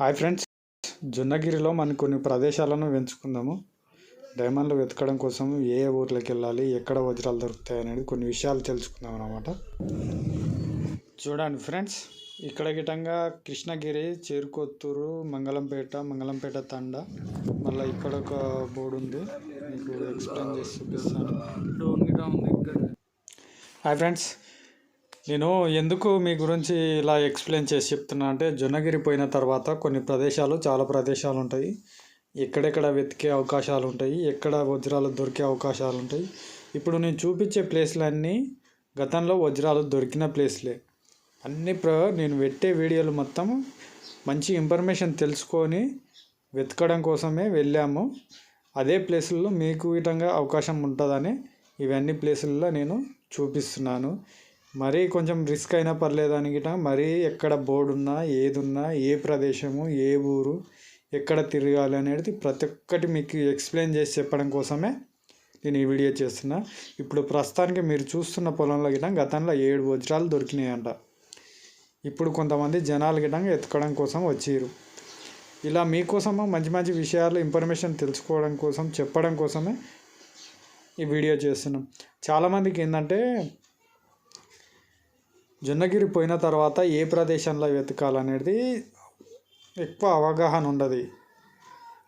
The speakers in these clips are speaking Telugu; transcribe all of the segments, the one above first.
Hi friends. జొన్నగిరిలో మనం కొన్ని ప్రదేశాలను ఎంచుకుందాము డైమండ్లు వెతకడం కోసం ఏ ఏ ఊర్లోకి వెళ్ళాలి ఎక్కడ వజ్రాలు దొరుకుతాయి అనేది కొన్ని విషయాలు తెలుసుకుందాం అన్నమాట. చూడండి ఫ్రెండ్స్ ఇక్కడ గిటంగా కృష్ణగిరి చేరుకొత్తూరు మంగళంపేట మంగళంపేట తండ మళ్ళీ ఇక్కడ ఒక బోర్డు ఉంది. మీకు ఎక్స్ప్లెయిన్ చేసి చూపిస్తాను. హాయ్ ఫ్రెండ్స్ నేను ఎందుకు మీ గురించి ఇలా ఎక్స్ప్లెయిన్ చేసి చెప్తున్నా అంటే జొన్నగిరి పోయిన తర్వాత కొన్ని ప్రదేశాలు చాలా ప్రదేశాలు ఉంటాయి. ఎక్కడెక్కడ వెతికే అవకాశాలు ఉంటాయి ఎక్కడ వజ్రాలు దొరికే అవకాశాలు ఉంటాయి. ఇప్పుడు నేను చూపించే ప్లేస్లన్నీ గతంలో వజ్రాలు దొరికిన ప్లేస్లే. అన్ని ప్ర నేను పెట్టే వీడియోలు మొత్తం మంచి ఇన్ఫర్మేషన్ తెలుసుకొని వెతకడం కోసమే వెళ్ళాము. అదే ప్లేసుల్లో మీకు విధంగా అవకాశం ఉంటుందని ఇవన్నీ ప్లేసుల్లో నేను చూపిస్తున్నాను. మరీ కొంచెం రిస్క్ అయినా పర్లేదని గిట మరీ ఎక్కడ బోర్డు ఉన్నా ఏది ఉన్నా ఏ ప్రదేశము ఏ ఊరు ఎక్కడ తిరగాలి అనేది ప్రతి ఒక్కటి మీకు ఎక్స్ప్లెయిన్ చేసి చెప్పడం కోసమే నేను ఈ వీడియో చేస్తున్నా. ఇప్పుడు ప్రస్తుతానికి మీరు చూస్తున్న పొలంలో గిట గతంలో ఏడు వజ్రాలు దొరికినాయంట. ఇప్పుడు కొంతమంది జనాలు గిట ఎత్తుకోవడం కోసం వచ్చారు ఇలా మీకోసము మంచి మంచి విషయాలు ఇన్ఫర్మేషన్ తెలుసుకోవడం కోసం చెప్పడం కోసమే ఈ వీడియో చేస్తున్నాం. చాలామందికి ఏంటంటే జొన్నగిరి పోయిన తర్వాత ఏ ప్రదేశంలో వెతకాలనేది ఎక్కువ అవగాహన ఉండదు.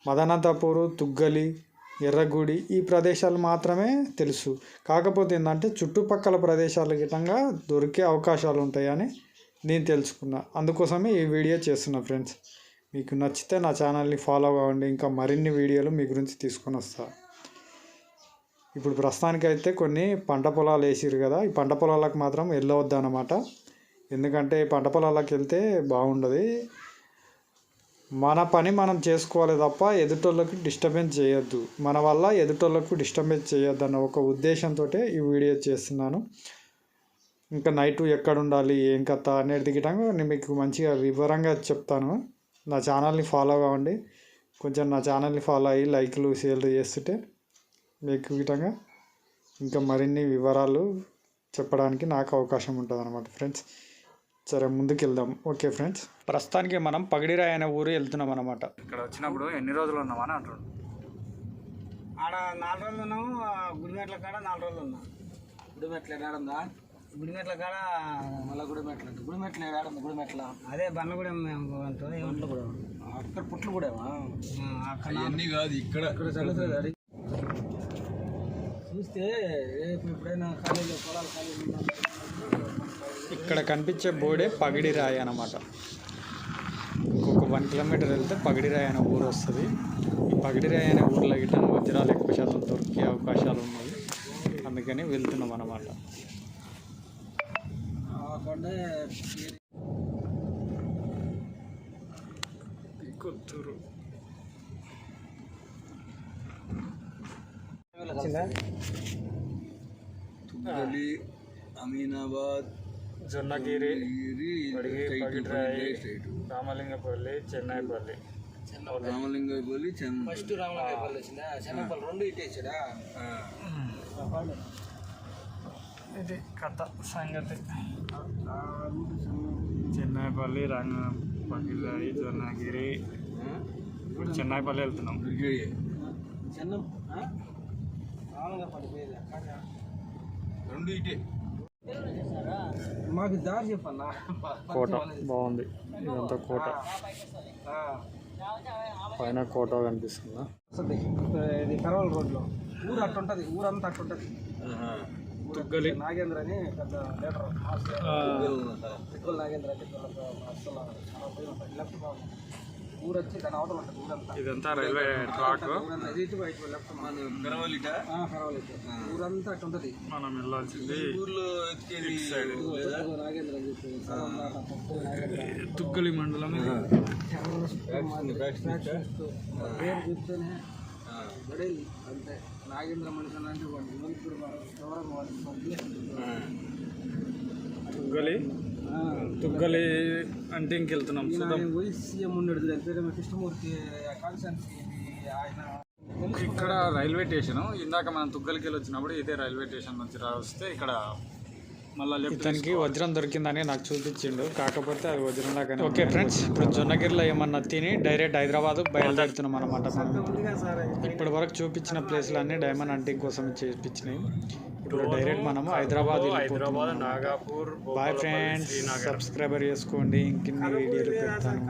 మదనంతపూరు తుగ్గలి ఎర్రగుడి ఈ ప్రదేశాలు మాత్రమే తెలుసు. కాకపోతే ఏంటంటే చుట్టుపక్కల ప్రదేశాల గిటంగా దొరికే అవకాశాలు ఉంటాయని నేను తెలుసుకున్నా. అందుకోసమే ఈ వీడియో చేస్తున్నా ఫ్రెండ్స్. మీకు నచ్చితే నా ఛానల్ని ఫాలో అవ్వండి. ఇంకా మరిన్ని వీడియోలు మీ గురించి తీసుకొని వస్తాను ఇప్పుడు ప్రస్తుతానికైతే కొన్ని పంట పొలాలు వేసిరు కదా ఈ పంట పొలాలకు మాత్రం వెళ్ళవద్దు అనమాట ఎందుకంటే పంట పొలాలకు వెళ్తే బాగుండదు. మన పని మనం చేసుకోవాలి తప్ప ఎదుటోళ్ళకి డిస్టర్బెన్స్ చేయొద్దు. మన వల్ల ఎదుటోళ్ళకు డిస్టర్బెన్స్ చేయొద్దు అన్న ఒక ఉద్దేశంతో ఈ వీడియో చేస్తున్నాను. ఇంకా నైట్ ఎక్కడ ఉండాలి ఏం కథ అనేది గిటంగా నేను మీకు మంచిగా వివరంగా చెప్తాను. నా ఛానల్ని ఫాలో కావండి కొంచెం నా ఛానల్ని ఫాలో అయ్యి లైక్లు షేర్లు చేస్తుంటే మీకు విధంగా ఇంకా మరిన్ని వివరాలు చెప్పడానికి నాకు అవకాశం ఉంటుంది అనమాట ఫ్రెండ్స్. సరే ముందుకు వెళ్దాం ఓకే ఫ్రెండ్స్. ప్రస్తుతానికి మనం పగిడిరాయ్ అనే ఊరు వెళ్తున్నాం అనమాట ఇక్కడ వచ్చినప్పుడు ఎన్ని రోజులు ఉన్నామని అంటారు ఆడ నాలుగు రోజులు ఉన్నాము ఆ గుడిమెట్ల కాడ నాలుగు రోజులు ఉన్నాం గుడిమెట్ల ఏడాడుందా గుడిమెట్ల కాడ మళ్ళీ గుడిమెట్ల అంటే గుడిమెట్ల ఏడాడుంది గుడిమెట్ల? అదే బండ్లగూడెం మేము అంటుంది పుట్లు కూడా అక్కడ పుట్లు కూడామా అక్కడ అన్నీ కాదు ఇక్కడ. ఇక్కడ చల్లుతుంది అది. చూస్తే రేపు ఎప్పుడైనా కాలేజీలో పొలాలు కాలేజీ ఇక్కడ కనిపించే బోర్డే పగిడిరాయి అనమాట ఇంకొక వన్ కిలోమీటర్ వెళ్తే పగిడిరాయి అనే ఊరు వస్తుంది. ఈ పగిడిరాయి అనే ఊర్లో గిట్ట వజ్రాలు ఎక్కువ శాతం దొరికే అవకాశాలు ఉన్నాయి. అందుకని వెళ్తున్నాం అనమాట ఆ కొండ కొత్తూరు. వచ్చిందా? తుగ్గలి అమీనాబాద్ జొన్నగిరి రామలింగపల్లి చెన్నైపల్లి. రామలింగపల్లి చెన్న ఫస్ట్ రామలింగపల్లి వచ్చిందా? చెన్నపల్లి రెండు ఇటు వచ్చాడా ఇది కథ సంగతి. చెన్నైపల్లి రంగ పగిడిరాయి జొన్నగిరి ఇప్పుడు చెన్నైపల్లి వెళ్తున్నాం. చెన్న రెండు ఇటే. మాకు దారి చెప్పన్నా. కోట బాగుంది. ఇదంతా కోట. పైన కోట కనిపిస్తుందా? ఇది కరవల్ రోడ్లో. ఊరు అట్టుంటది ఊరంతా అట్టుంటది తుగ్గలి. నాగేంద్ర అని పెద్ద లీడర్ తిక్కుల నాగేంద్ర అని పెద్ద అసలు లెఫ్ట్ బాగుంది ఊరు వచ్చి దాని అవతల ఉంటుంది ఊరంతా. ఇదంతా రైల్వే ట్రాక్. ఊరంతా ఇది లెఫ్ట్ మన ఊరంతా అటు ఉంటుంది. మనం వెళ్ళాల్సింది ఊర్లో నాగేంద్ర నాగేంద్ర తుగ్గలి మండలం పేరు చెప్తేనే పడేది అంతే. నాగేంద్ర మనిషి అంటే వాడు వాడు తుగ్గలి తుగ్గలి అంటే ఇంకెళ్తున్నాం. పోయి సీఎం ఉన్నాడు కృష్ణమూర్తి ఆయన ఇక్కడ రైల్వే స్టేషన్ ఇందాక మనం తుగ్గలికి వెళ్ళి వచ్చినప్పుడు ఇదే రైల్వే స్టేషన్ నుంచి రా వస్తే ఇక్కడ ఇతనికి వజ్రం దొరికిందని నాకు చూపించిండు. కాకపోతే అది వజ్రం లాగానే ఓకే ఫ్రెండ్స్ ఇప్పుడు జొన్నగిరిలో ఏమన్నా తిని డైరెక్ట్ హైదరాబాద్ బయలుదేరుతున్నాం అనమాట మనం. ఉందిగా సార్ ఇప్పటి వరకు చూపించిన ప్లేస్లు అన్ని డైమండ్ హంటింగ్ కోసం చేపించినాయి ఇప్పుడు డైరెక్ట్ మనము హైదరాబాద్ వెళ్ళిపోతున్నాం. నాగాపూర్ బాయ్ ఫ్రెండ్స్ సబ్స్క్రైబర్ చేసుకోండి. ఇంకిన్ని వీడియోలు పెడతాను.